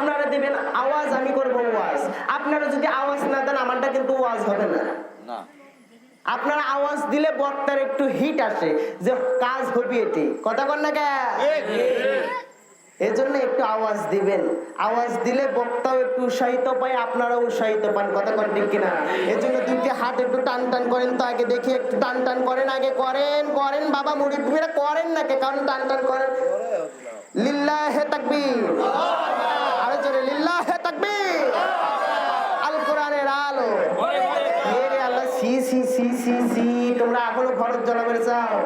আপনারা দিবেন আওয়াজ আমি করব ওয়াজ। আপনারা যদি আওয়াজ না দেন আমারটা কিন্তু ওয়াজ হবে না। আপনারা আওয়াজ দিলে বক্তার একটু হিট আসে যে কাজ হবে এটি। কথা কন না এই জন্য একটু আওয়াজ দিবেন। আওয়াজ দিলে বক্তাও একটু উৎসাহিত পায় আপনারাও উৎসাহিত পান। কথা কন ঠিক কিনা? এই জন্য দুইটি হাত একটু টান টান করেন তো আগে দেখি একটু টান টান করেন আগে। করেন করেন বাবা মুড়ি করেন নাকি কারণ টান টান করেন। লিল্লাহে তাকবীর আরও জোরে লিল্লাহে তাকবীর আল কোরআনের আলো এরে আল্লাহ সি সি সি সি, তোমরা এখনও খরচ জলা করে চাও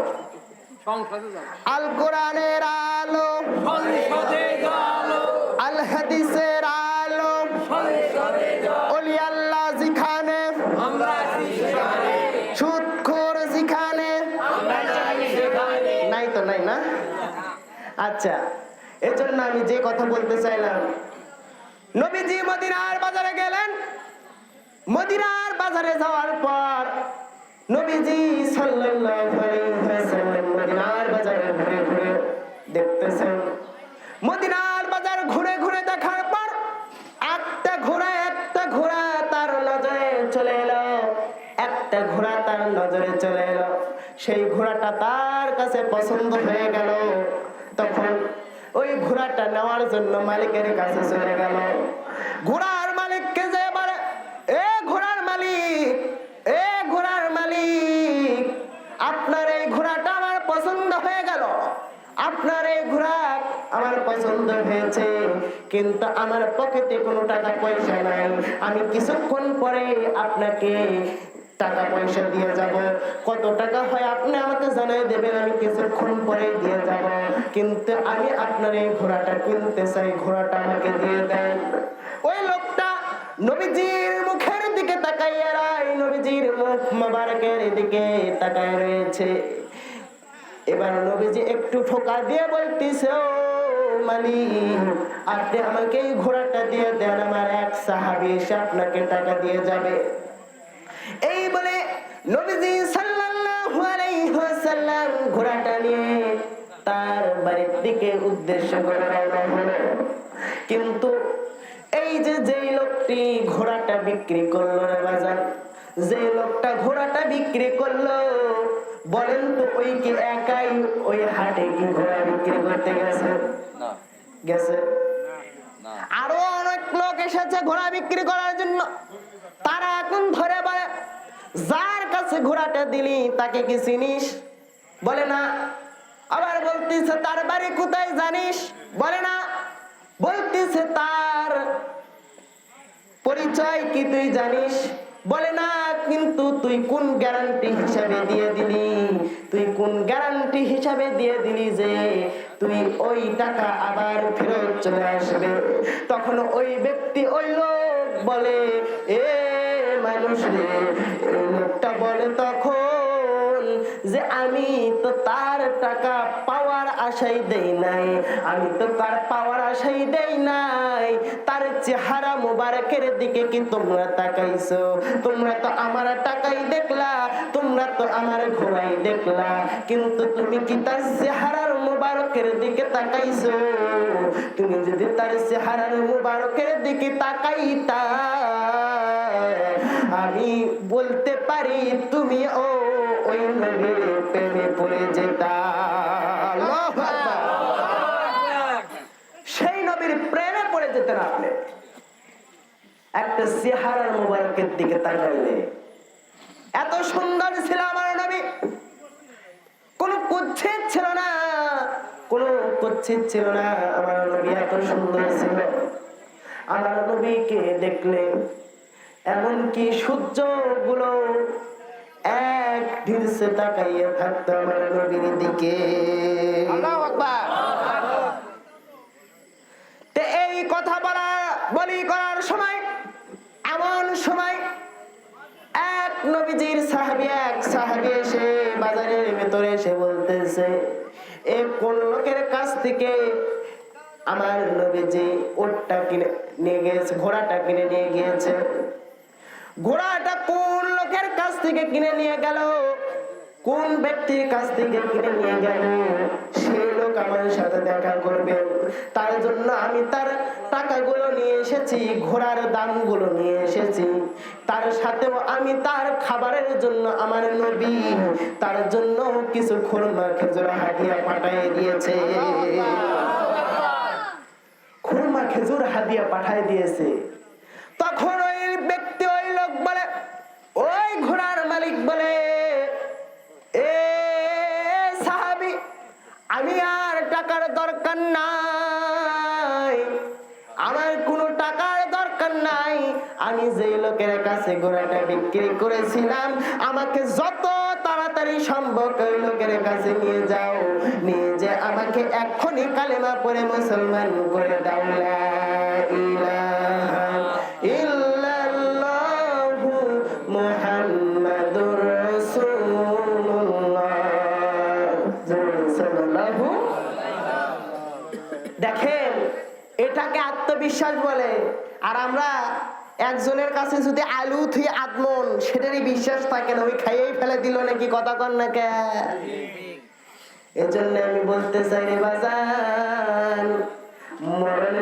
আল কোরআনের আলো, আল হাদিসের আলো ওলি আল্লাহ যেখানে সুদখোর যেখানে, নাই তো, নাই না? আচ্ছা এজন্য আমি যে কথা বলতে চাইলাম, নবীজি মদিনার বাজারে গেলেন। মদিনার বাজারে যাওয়ার পর নবীজি সাল্লাল্লাহু আলাইহি ওয়াসাল্লাম মদিনার বাজারে ঘুরে ঘুরে দেখতেছেন। মদিনার বাজার ঘুরে ঘুরে দেখার পর একটা ঘোড়া একটা ঘোড়া তার নজরে চলে এলো। একটা ঘোড়া তার নজরে চলে এলো। সেই ঘোড়াটা তার কাছে পছন্দ হয়ে গেল। তখন ওই ঘোড়াটা নেওয়ার জন্য মালিকের কাছে চলে গেল। ঘোড়ার মালিককে যে বলে এ ঘোড়ার মালিক এ ঘোড়ার মালিক আপনার এই ঘোড়াটা আমার পছন্দ হয়ে গেল আপনার এই ঘোড়া পছন্দ হয়েছে, কিন্তু আমার পকেটে কোনো টাকা পয়সা নাই। আমি কিছুক্ষণ পরে আপনাকে টাকা পয়সা দিয়ে যাব। কত টাকা হয় আপনি আমাকে জানাই দেবেন, আমি কিছুক্ষণ পরে দিয়ে যাব। কিন্তু আমি আপনার এই ঘোড়াটা কিনতে চাই, ঘোড়াটা আমাকে দিয়ে দেন। ওই লোকটা নবীজির মুখের দিকে তাকাইয়া রায় নবীজির মুখ মোবারকের দিকে তাকায় রয়েছে। এবার নবীজি একটু ঠোকা দিয়ে বলতেছে, ও আপনি আমাকে এই ঘোড়াটা দিয়ে দেন, আমার এক সাহাবি এসে আপনাকে টাকা দিয়ে যাবে। এই বলে নবীজি সাল্লাল্লাহু আলাইহি ওয়াসাল্লাম ঘোড়াটা নিয়ে তার বাড়ির দিকে উদ্দেশ্য করে রওনা কিন্তু এই যে যেই লোকটি ঘোড়াটা বিক্রি করল বাজার যে লোকটা ঘোড়াটা বিক্রি করল বলেন তো ওই কি একাই ওই হাটে কি ঘোড়া বিক্রি করতে গেছে? না। গেছে? আরও অনেক লোক এসেছে ঘোড়া বিক্রি করার জন্য। তারা এখন ধরে বলে যার কাছে ঘোড়াটা দিলি তাকে কি চিনিস? বলে না। আবার বলতেছে তার বাড়ি কোথায় জানিস? বলে না। বলতেছে তার পরিচয় কি তুই জানিস? বলে না, কিন্তু তুই কোন গ্যারান্টি হিসাবে দিয়ে দিলি? তুই কোন গ্যারান্টি হিসাবে দিয়ে দিলি যে তুই ওই টাকা আবার ফেরত চলে আসবে? তখন ওই ব্যক্তি, ওই লোক বলে, এ মানুষ রে লোকটা বলে তখন যে আমি তো তার টাকা পাওয়ার আশাই দেই নাই, আমি তো তার পাওয়ার আশাই দেই নাই, তার চেহারা মোবারকের দিকে কি তোমরা তাকাইছো। তোমরা তো আমার টাকাই দেখলা, তোমরা তো আমার ঘোড়াই দেখলা। কিন্তু তুমি কি তার চেহারার মোবারকের দিকে তাকাইছো? তুমি যদি তার চেহারার মোবারকের দিকে তাকাইতা, আমি বলতে পারি তুমি ও ওই নবীর প্রেমে পড়ে যেতা আল্লাহু আকবার। সেই নবীর প্রেমে পড়ে যেতেন আপনি একটা চেহারার মোবারকের দিকে তাকাইলে। এত সুন্দর ছিল আমার নবী। কোন কুচ্ছেদ ছিল না। কোন কুচ্ছেদ ছিল না। আমার নবী এত সুন্দর ছিল। আমার নবীকে দেখলে এমনকি সূর্যগুলো এক ঢিলসে তাকাইয়ে থাকতো আমার নবীর দিকে। তে এই কথা বলা বলি করার সময় সময় এক নবীজির সাহাবি, এক সাহাবি এসে বাজারের ভেতরে এসে বলতেছে, এ কোন লোকের কাছ থেকে আমার নবীজি ওটটা কিনে নিয়ে গিয়েছে, ঘোড়াটা কিনে নিয়ে গিয়েছে? ঘোড়াটা কোন লোকের কাছ থেকে কিনে নিয়ে গেল? কোন ব্যক্তির কাছ থেকে কিনে নিয়ে গেল? আমার সাথে দেখা করবে। তার জন্য আমি তার টাকাগুলো নিয়ে এসেছি, ঘোড়ার দামগুলো নিয়ে এসেছি। তার সাথেও আমি তার খাবারের জন্য আমার নবী তার জন্য কিছু খুরমা, খেজুর হাতিয়া পাঠিয়ে দিয়েছে। খুরমা, খেজুর হাতিয়া পাঠায় দিয়েছে। তখন ওই ব্যক্তি দরকার নাই। আমার কোনো টাকার দরকার নাই। আমি যে লোকের কাছে ঘোড়াটা বিক্রি করেছিলাম, আমাকে যত তাড়াতাড়ি সম্ভব ওই লোকের কাছে নিয়ে যাও। নিয়ে যে আমাকে এক্ষুনি কালেমা পরে মুসলমান করে দাও ইলাহা এটাকে আত্মবিশ্বাস বলে। আর আমরা একজনের কাছে যদি আলু থুই আদমন সেটারই বিশ্বাস থাকে না, ওই খাইয়েই ফেলে দিল নাকি কথা কর না কে? এজন্য আমি বলতে চাই রে বাজান মরণ